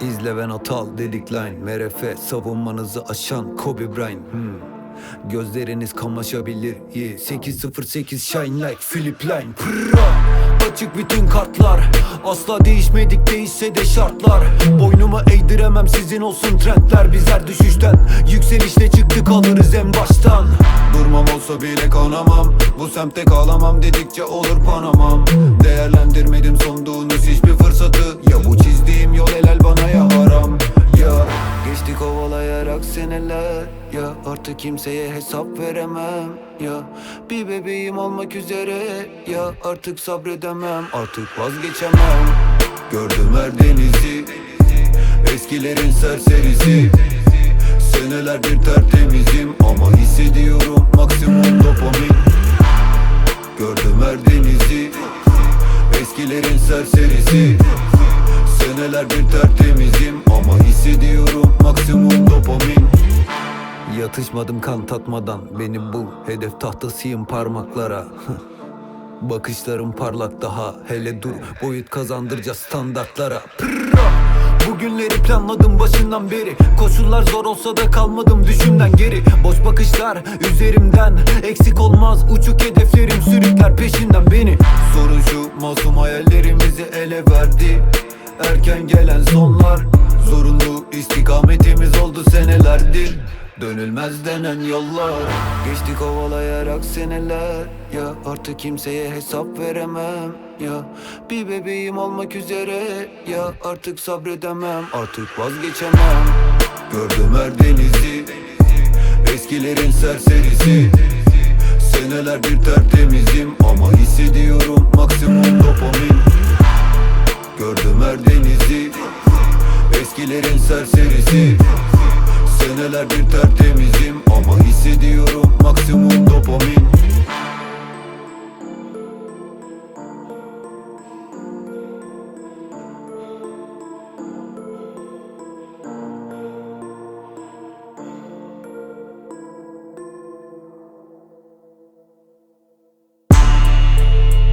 İzle ben atal dedik line. MRF savunmanızı aşan Kobe Bryant. Hmm. Gözleriniz kamaşabilir. Yeah. 808 shine like Philip Line. Pırra. Açık bütün kartlar. Asla değişmedik değişse de şartlar. Boynuma eğdiremem sizin olsun trendler. Bizler düşüşten yükselişte çıktık alırız en baştan. Durmam olsa bile kanamam. Bu semtte kalamam dedikçe olur panamam. Değerlendirmedim seneler. Ya artık kimseye hesap veremem. Ya bir bebeğim olmak üzere. Ya artık sabredemem. Artık vazgeçemem. Gördüm her denizi. Eskilerin serserisi. Senelerdir tertemizim Ama hissediyorum maksimum dopamin. Gördüm her denizi. Eskilerin serserisi. Senelerdir tertemizim Ama hissediyorum Yatışmadım kan tatmadan. Beni bul hedef tahtasıyım parmaklara. Bakışlarım parlak daha Hele dur. Boyut kazandıracağız standartlara. Pırra! Bugünleri planladım başından beri. Koşullar zor olsa da kalmadım düşümden geri. Boş bakışlar üzerimden Eksik olmaz uçuk hedeflerim. Sürükler peşinden beni. Sorun şu masum hayallerimizi ele verdi. Erken gelen sonlar Zorunlu istikametimiz oldu senelerdir Dönülmez denen yollar. Geçti kovalayarak seneler. Ya artık kimseye hesap veremem. Ya bir bebeğim olmak üzere. Ya artık sabredemem. Artık vazgeçemem. Gördüm her denizi. Eskilerin serserisi. Senelerdir tertemizim Ama hissediyorum maksimum dopamin. Gördüm her denizi. Eskilerin serserisi Senelerdir tertemizim Ama hissediyorum maksimum dopamin.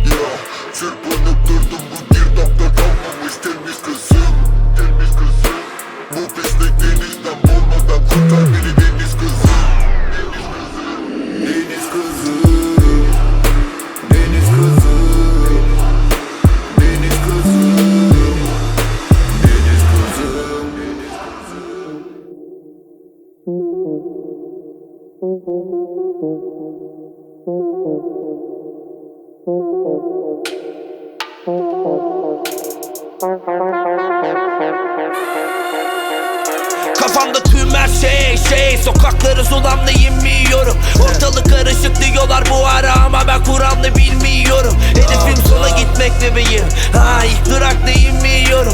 Ya Kafamda tüm her şey şey. Sokakları zulamla inmiyorum Ortalık karışık diyorlar bu ara Ama ben Kur'an'ı bilmiyorum. Hedefim sola gitmek bebeğim. Ha ilk durakta inmiyorum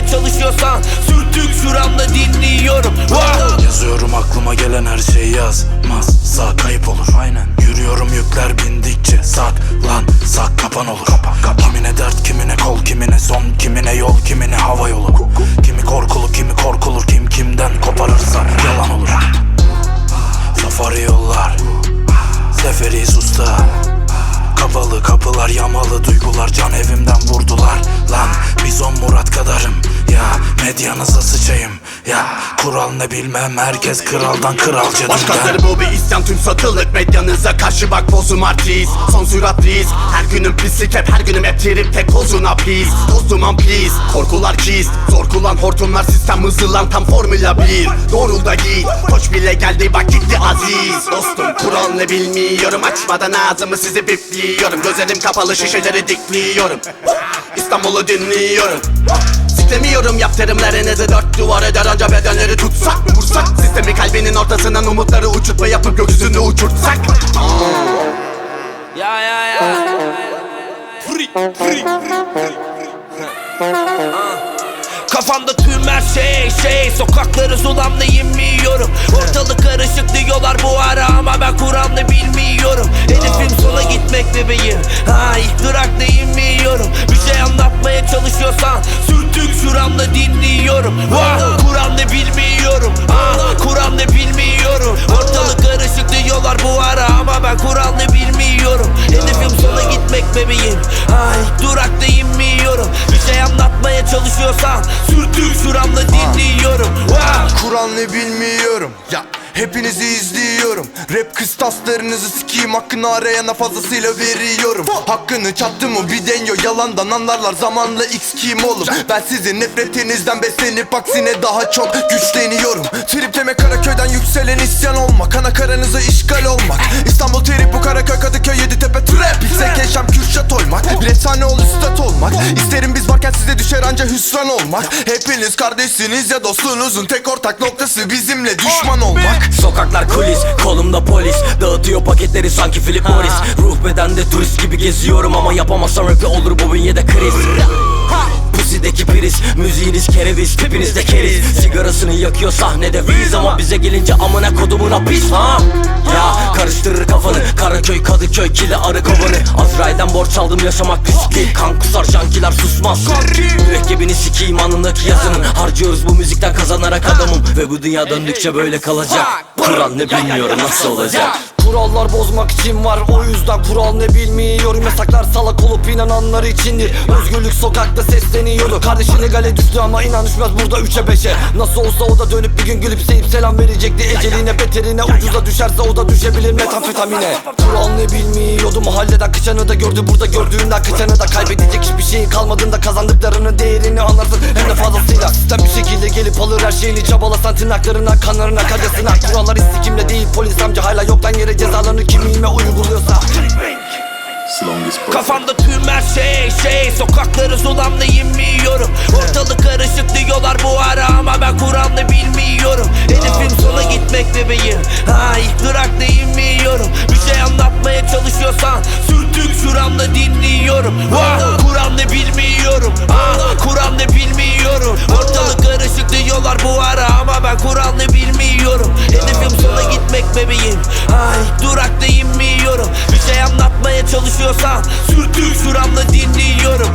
Bir anlatmaya çalışıyorsan Sürtük şuramda dinliyorum. Wow. Yazıyorum aklıma gelen her şeyi yazmaz. Sağ kayıp olur. Aynen. Yürüyorum yükler bindikçe Sak lan sak kapan olur Kimine dert kimine kol kimine son Kimine yol kimine hava yolu. Kimi korkulu kimi korkulur. Kim kimden koparırsa yalan olur. Safari yollar. Seferiyiz usta Kapalı kapılar yamalı duygular Can evimden vurdular. Lan biz on Murat kadarım Ya medyanıza sıçayım. Ya kural ne bilmem herkes kraldan kralca Başkatları bu bir isyan tüm satılık medyanıza karşı bak bozum artist Son sürat reis Her günüm pislik hep her günüm hep trip tek pozuna please Dostum am please Korkular gist Zor kullan hortumlar sistem hızlılan tam formüla bir. Doğrul da git Koç bile geldi bak gitti aziz. Dostum kural ne bilmiyorum Açmadan ağzımı sizi bipliyorum. Gözlerim kapalı şişeleri dikliyorum. İstanbul'u dinliyorum Siklemiyorum yaptırımlarınızı. Dört duvar eder anca bedenleri tutsak mı? Vursak Sistemi kalbinin ortasından umutları uçurtma yapıp gökyüzünü uçurtsak Ya ya ya. Free, free, Kafamda tüm her şey şey. Sokakları zulamla inmiyorum Ortalık karışık diyorlar bu ara Ama ben Kur'an'ı bilmiyorum. Hedefim sola gitmek bebeğim. Ha ilk durakta inmiyorum. Bir şey anlatmaya çalışıyorsan Sürtük şuramda dinliyorum. Vah Kur'an bilmiyorum. Ah Kur'an bilmiyorum. Ortalık karışık diyorlar bu ara Ama ben Kur'an bilmiyorum. Hedefim sana gitmek bebeğim. Ay durakta inmiyorum Bir şey anlatmaya çalışıyorsan Sürtük şuramda dinliyorum. Vah Kur'an bilmiyorum. Ya. Hepinizi izliyorum. Rap kıstaslarınızı sikeyim Hakkını arayana fazlasıyla veriyorum. Hakkını çattı mı bir denyo Yalandan anlarlar zamanla x kim oğlum? Ben sizin nefretinizden beslenip aksine daha çok güçleniyorum. Tripleme Karaköy'den yükselen isyan olmak Ana karanıza işgal olmak. İstanbul trip bu Karaköy Kadıköy Yeditepe trap. İstek yaşam Kürşat oymak Bir efsane ol üstad olmak. İsterim biz varken size düşer anca hüsran olmak. Hepiniz kardeşsiniz ya dostunuzun Tek ortak noktası bizimle düşman olmak. Sokaklar kulis, kolumda polis. Dağıtıyor paketleri sanki Philip Morris Ruh bedende turist gibi geziyorum Ama yapamazsam rapi olur bu bünyede kriz Priz, müziğiniz kereviz Tipinizde keriz, sigarasını yakıyor sahnede Viz ama bize gelince amına kodumuna pis ha? Ya karıştırır kafanı Karaköy, Kadıköy, kile arı kovanı Azrail'den borç aldım yaşamak risk değil. Kan kusar, jankiler susmaz. Mürekkebini sikeyim anındaki yazının Harcıyoruz bu müzikten kazanarak adamım. Ve bu dünya döndükçe böyle kalacak. Kural ne bilmiyorum nasıl olacak Kurallar bozmak için var. O yüzden kural ne bilmiyorum. Yasaklar salak olup inananlar içindir. Özgürlük sokakta sesleniyordu. Kardeşine gale düştü ama inan burada üçe beşe. Nasıl olsa o da dönüp bir gün gülümseyip selam verecekti. Eceline beterine ucuza düşerse o da düşebilir. Metamfetamine. Kural ne bilmiyordu mahalleden kıçanı da gördü. Burada gördüğünden kıçanı da kaybedecek. Hiçbir şeyin kalmadığında Kazandıklarının değerini anlarsın. Hem de fazlasıyla. Sistem bir şekilde gelip alır her şeyini Çabalasan tırnaklarına kanlarına kacasına Kurallar istikimle değil polis amca cezalarını kimliğime uyguluyorsa. Kafamda tüm her şey şey. Sokakları zulamla inmiyorum Ortalık karışık diyorlar bu ara Ama ben Kur'an'ı bilmiyorum. Hedefim sola gitmek bebeğim. Ha ilk durakta inmiyorum Bir şey anlatmaya çalışıyorsan Sürtük şuramda dinliyorum. Vah Kur'an'ı bilmiyorum. Ha Kur'an'ı bilmiyorum. Ortalık karışık diyorlar bu ara Ama ben Kur'an'ı bilmiyorum bebeğim. İlk durakta inmiyorum Bir şey anlatmaya çalışıyorsan Sürtük şuramda dinliyorum